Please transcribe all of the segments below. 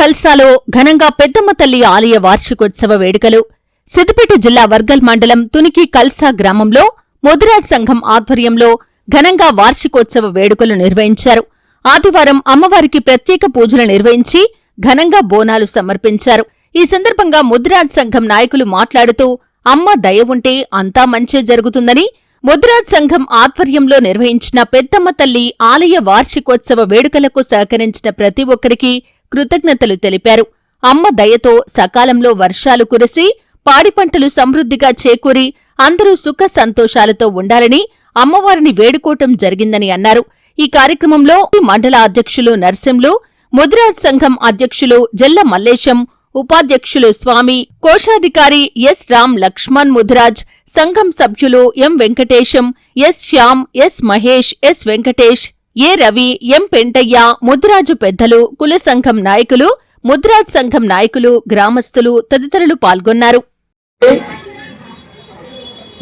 కల్సాలో ఘనంగా పెద్దమ్మ తల్లి ఆలయ వార్షికోత్సవ వేడుకలు. సిద్దిపేట జిల్లా వర్గల్ మండలం తునికి కల్సా గ్రామంలో ముదిరాజ్ సంఘం ఆధ్వర్యంలో ఘనంగా వార్షికోత్సవ వేడుకలు నిర్వహించారు. ఆదివారం అమ్మవారికి ప్రత్యేక పూజలు నిర్వహించి ఘనంగా బోనాలు సమర్పించారు. ఈ సందర్భంగా ముదిరాజ్ సంఘం నాయకులు మాట్లాడుతూ అమ్మ దయ ఉంటే అంతా మంచే జరుగుతుందని ముద్రాజ్ సంఘం ఆధ్వర్యంలో నిర్వహించిన పెద్దమ్మ తల్లి ఆలయ వార్షికోత్సవ వేడుకలకు సహకరించిన ప్రతి ఒక్కరికి కృతజ్ఞతలు తెలిపారు. అమ్మ దయతో సకాలంలో వర్షాలు కురిసి పాడి పంటలు సమృద్ధిగా చేకూరి అందరూ సుఖ సంతోషాలతో ఉండాలని అమ్మవారిని వేడుకోవటం జరిగిందని అన్నారు. ఈ కార్యక్రమంలో మండల అధ్యక్షులు నర్సింలు ముద్రాజ్ సంఘం అధ్యక్షులు జల్ల మల్లేశం ఉపాధ్యక్షులు స్వామి కోశాధికారి ఎస్ రామ్ లక్ష్మణ్ ముదిరాజ్ సంఘం సభ్యులు M Venkatesham S Shyam S Mahesh S Venkatesh A Ravi M Pentaiah Mudraju పెద్దలు కుల సంఘం నాయకులు ముద్రాజ్ సంఘం నాయకులు గ్రామస్తులు తదితరులు పాల్గొన్నారు.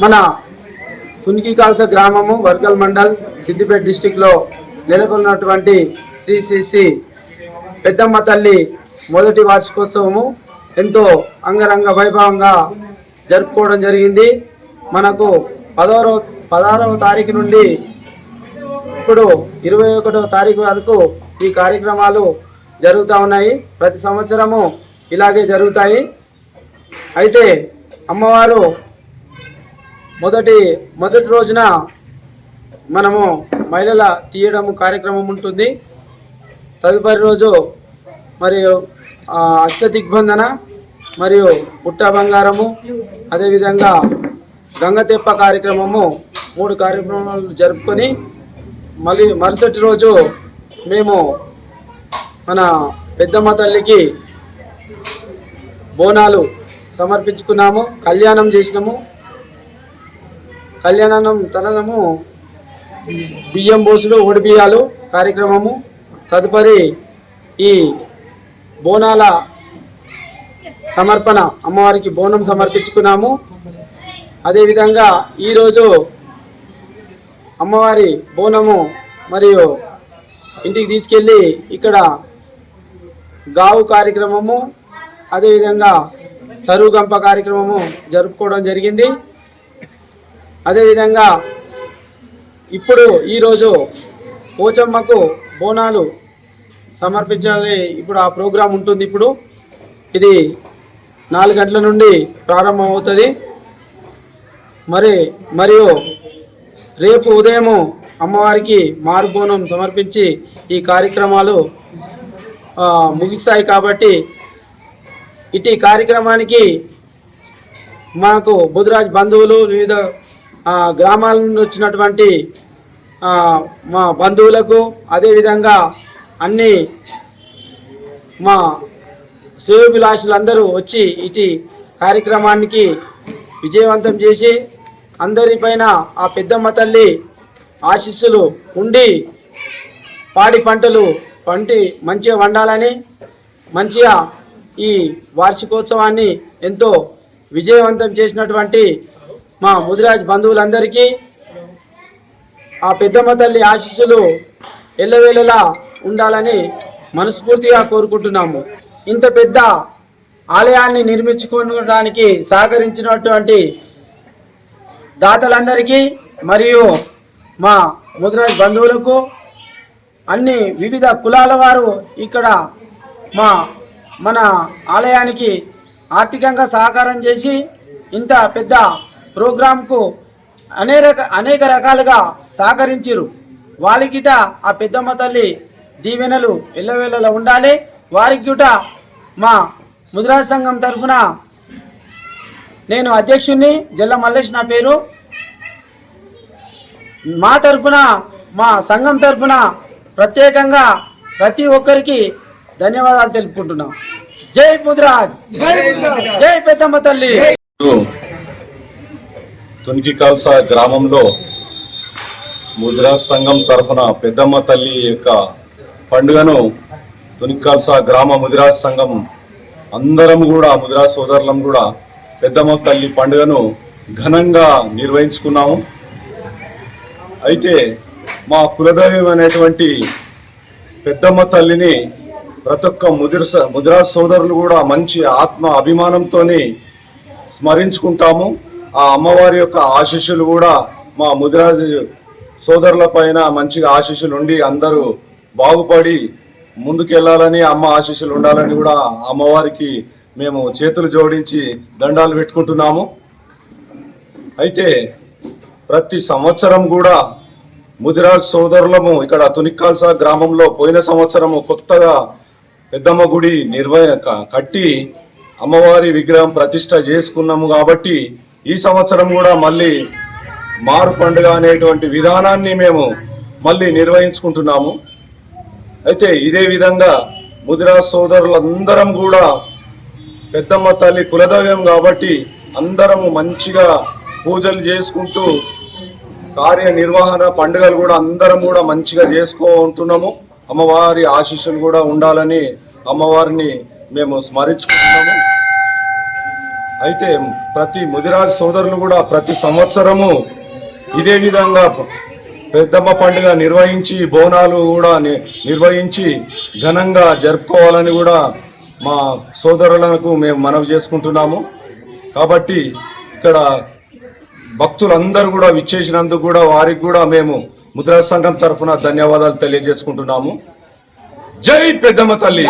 మన తునికి కాల్స గ్రామము వర్గల్ మండల్ సిద్దిపేట డిస్టిక్లో నెలకొన్నటువంటి శ్రీ పెద్దమ్మ తల్లి మొదటి వార్షికోత్సవము. ఎంతో అంగరంగ వైభవంగా జరుపుకోవడం జరిగింది. మనకు పదహారవ పదహారవ తారీఖు నుండి ఇప్పుడు ఇరవై ఒకటో తారీఖు వరకు ఈ కార్యక్రమాలు జరుగుతూ ఉన్నాయి. ప్రతి సంవత్సరము ఇలాగే జరుగుతాయి. అయితే అమ్మవారు మొదటి మొదటి రోజున మనము మహిళల తీయడం కార్యక్రమం ఉంటుంది. తదుపరి రోజు మరియు ఆ, దిగ్బంధన మరియు పుట్ట బంగారము అదేవిధంగా గంగతెప్ప కార్యక్రమము మూడు కార్యక్రమాలు జరుపుకొని మళ్ళీ మరుసటి రోజు మేము మన పెద్దమ్మ తల్లికి బోనాలు సమర్పించుకున్నాము కళ్యాణం చేసినాము. కళ్యాణం తనము బియ్యం బోసులు ఒడి బియ్యాలు కార్యక్రమము. తదుపరి ఈ బోనాల సమర్పణ అమ్మవారికి బోనం సమర్పించుకున్నాము. అదేవిధంగా ఈరోజు అమ్మవారి బోనము మరియు ఇంటికి తీసుకెళ్ళి ఇక్కడ గావు కార్యక్రమము అదేవిధంగా సరుగంప కార్యక్రమము జరుపుకోవడం జరిగింది. అదేవిధంగా ఇప్పుడు ఈరోజు పోచమ్మకు బోనాలు సమర్పించాలి ఇప్పుడు ఆ ప్రోగ్రాం ఉంటుంది ఇప్పుడు. ఇది నాలుగు గంటల నుండి ప్రారంభమవుతుంది. మరి మరియు రేపు ఉదయము అమ్మవారికి మారుబోనం సమర్పించి ఈ కార్యక్రమాలు ముగిస్తాయి కాబట్టి ఇటు కార్యక్రమానికి మాకు బుధరాజ్ బంధువులు వివిధ గ్రామాల నుండి వచ్చినటువంటి మా బంధువులకు అదేవిధంగా అన్ని మా శ్రేయోభిలాషులందరూ వచ్చి ఇటు కార్యక్రమానికి విజయవంతం చేసి అందరిపైన ఆ పెద్దమ్మ తల్లి ఆశీస్సులు ఉండి పాడి పంటలు పంటి మంచిగా వండాలని మంచిగా ఈ వార్షికోత్సవాన్ని ఎంతో విజయవంతం చేసినటువంటి మా ముదిరాజ్ బంధువులందరికీ ఆ పెద్దమ్మ తల్లి ఆశీస్సులు ఎల్లవేళలా ఉండాలని మనస్ఫూర్తిగా కోరుకుంటున్నాము. ఇంత పెద్ద ఆలయాన్ని నిర్మించుకోవడానికి సహకరించినటువంటి దాతలందరికీ మరియు మా ముద్రాజ్ బంధువులకు అన్ని వివిధ కులాల వారు ఇక్కడ మా మన ఆలయానికి ఆర్థికంగా సహకారం చేసి ఇంత పెద్ద ప్రోగ్రాంకు అనేక అనేక రకాలుగా సహకరించారు వాళ్ళకిట ఆ పెద్దమ్మ తల్లి దీవెనలు ఎల్లవేళలా ఉండాలి. వారికి మా ముద్రా సంఘం తరఫున నేను అధ్యక్షుణ్ణి జల్ల మల్లేష్ నా పేరు. మా తరఫున మా సంఘం తరఫున ప్రత్యేకంగా ప్రతి ఒక్కరికి ధన్యవాదాలు తెలుపుకుంటున్నాం. జై ముద్రాజ్. జై పెద్దమ్మ తల్లి. తునికి కాల్స గ్రామంలో ముద్రా సంఘం తరఫున పెద్దమ్మ తల్లి యొక్క పండుగను తునికి కాల్స గ్రామ ముదిరా సంఘం అందరం కూడా ముదిరా సోదరులం కూడా పెద్దమ్మ తల్లి పండుగను ఘనంగా నిర్వహించుకున్నాము. అయితే మా కులదైవం అనేటువంటి పెద్దమ్మ తల్లిని ప్రతి ఒక్క ముదిర ముదిరా సోదరులు కూడా మంచి ఆత్మ అభిమానంతో స్మరించుకుంటాము. ఆ అమ్మవారి యొక్క ఆశీస్సులు కూడా మా ముదిరా సోదరుల పైన మంచిగా ఆశీస్సులు ఉండి అందరూ బాగుపడి ముందుకెళ్ళాలని అమ్మ ఆశీస్సులు ఉండాలని కూడా అమ్మవారికి మేము చేతులు జోడించి దండాలు పెట్టుకుంటున్నాము. అయితే ప్రతి సంవత్సరం కూడా ముదిరాజ్ సోదరులము ఇక్కడ తునిక్కాల్సా గ్రామంలో పోయిన సంవత్సరము కొత్తగా పెద్దమ్మ గుడి నిర్వహ క- కట్టి అమ్మవారి విగ్రహం ప్రతిష్ట చేసుకున్నాము కాబట్టి ఈ సంవత్సరం కూడా మళ్ళీ మారు పండుగ అనేటువంటి విధానాన్ని మేము మళ్ళీ నిర్వహించుకుంటున్నాము. అయితే ఇదే విధంగా ముదిరాజ్ సోదరులందరం కూడా పెద్దమ్మ తల్లి కులదైవం కాబట్టి అందరము మంచిగా పూజలు చేసుకుంటూ కార్యనిర్వహణ పండుగలు కూడా అందరం కూడా మంచిగా చేసుకుంటున్నాము. అమ్మవారి ఆశీస్సులు కూడా ఉండాలని అమ్మవారిని మేము స్మరించుకుంటున్నాము. అయితే ప్రతి ముదిరాజు సోదరులు కూడా ప్రతి సంవత్సరము ఇదే విధంగా పెద్దమ్మ పండుగ నిర్వహించి బోనాలు కూడా ని- నిర్వహించి ఘనంగా జరుపుకోవాలని కూడా మా సోదరులకు మేము మనవి చేసుకుంటున్నాము. కాబట్టి ఇక్కడ భక్తులందరూ కూడా విచ్చేసినందుకు కూడా వారికి కూడా మేము ముద్రా సంఘం తరఫున ధన్యవాదాలు తెలియజేసుకుంటున్నాము. జై పెద్దమ్మ తల్లి!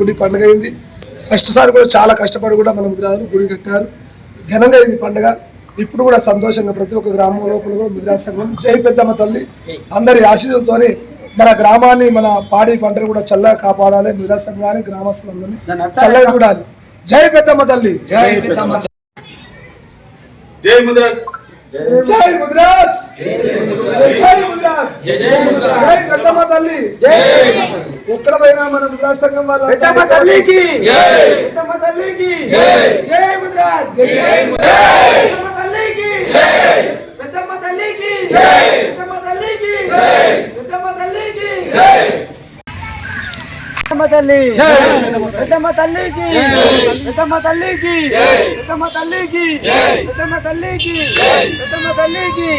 గుడి పండుగ అయింది. ఫస్ట్ సారి కూడా చాలా కష్టపడి కూడా మన ముద్రాలు గుడి కట్టారు. ఘనంగా అయింది పండుగ. ఇప్పుడు కూడా సంతోషంగా ప్రతి ఒక్క గ్రామం లోపల కూడా ముద్రా సంఘం. జై పెద్దమ్మ తల్లి! అందరి ఆశీస్సులతోని మన గ్రామాన్ని మన పాడి పంటను కూడా చల్లగా కాపాడాలి. ముద్రా సంఘాన్ని గ్రామస్తులందరినీ చల్లగా చూడాలి. జై పెద్దమ్మ తల్లి. జై పెద్దమ్మ జై ముద్రా జై ముద్రాజ్. జై ముద్రాజ్. జై పెద్దమ్మ తల్లి. ఎక్కడ పోయినా మన ముద్రా సంఘం వాళ్ళ పెద్దమ్మ తల్లికి. పెద్దమ్మ తల్లికి. జై. ముద్రాజ్. జై ముద్రాజ్. పెద్దమ్మ తల్లికి. పెద్దమ్మ తల్లికి పెద్దమ్మ తల్లికి పెద్దమ్మ తల్లి. పెద్దమ్మ తల్లికి. పెద్దమ్మ తల్లికి. పెద్దమ్మ తల్లికి. పెద్దమ్మ తల్లికి. పెద్దమ్మ తల్లికి.